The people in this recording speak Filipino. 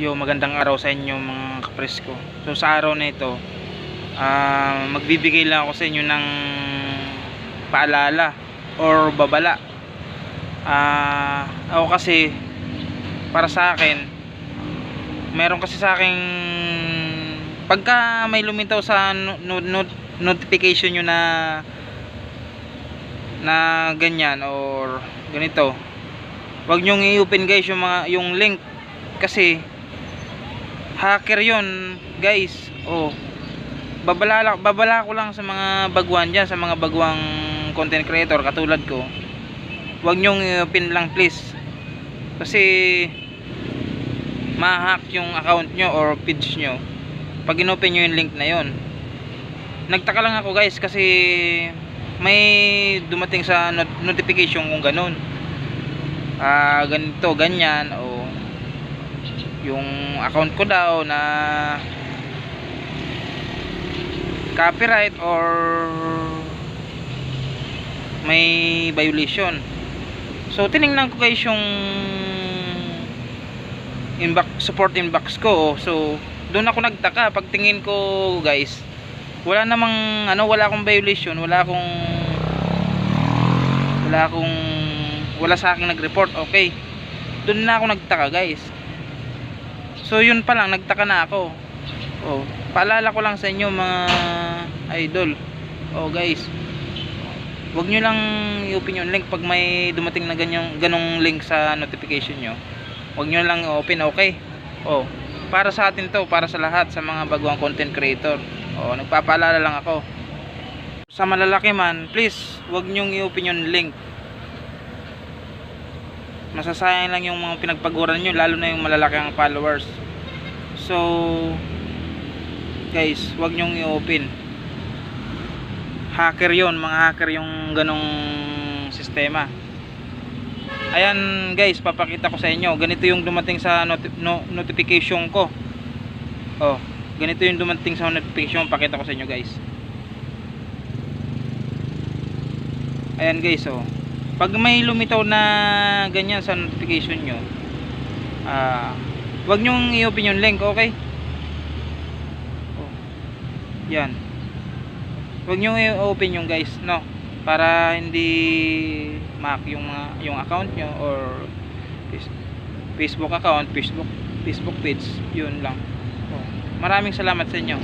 Yo, magandang araw sa inyo mga kapresko. So sa araw na ito, ah, magbibigay lang ako sa inyo ng paalala or babala. Ah, ako kasi para sa akin, meron kasi sa akin pagka may lumitaw sa no- no- not- notification nyo na na ganyan or ganito wag nyong i-open guys yung mga yung link kasi hacker yon guys. Oh. Babala, babala ko lang sa mga baguhan dyan sa mga baguang content creator katulad ko. Wag nyong i-open lang please. Kasi ma-hack yung account nyo or page nyo pag inopen nyo yung link na yon nagtaka lang ako guys kasi may dumating sa not- notification kung ganun. Ah ganito ganyan o yung account ko daw na copyright or may violation. So tiningnan ko guys yung inbox, support inbox ko. So doon ako nagtaka. Pagtingin ko guys wala namang ano wala akong violation. Wala akong wala akong wala sa akin nag-report. Okay. Doon na ako nagtaka guys so yun pa lang nagtaka na ako. Oh paalala ko lang sa inyo mga idol. Oh guys. Wag nyo lang i-open yung link pag may dumating na ganyang, ganong link sa notification nyo. Wag nyo lang open okay? Oh para sa atin to para sa lahat sa mga baguang content creator. Oh nagpapaalala lang ako. Sa malalaki man please wag nyong i-open yung link masasayang lang yung mga pinagpaguran nyo lalo na yung malalaki ang followers. So guys wag nyong i-open. Hacker yon mga hacker yung ganong sistema. Ayan guys papakita ko sa inyo. Ganito yung dumating sa noti- no- notification ko. Oh ganito yung dumating sa notification pakita ko sa inyo guys. Ayan guys oh pag may lumitaw na ganyan sa notification nyo ah wag nyong i-open yung link okay? Oh, yan. Wag nyong i-open yung guys no? Para hindi mack yung mga yung account nyo or face- Facebook account Facebook Facebook page yun lang. Oh, maraming salamat sa inyo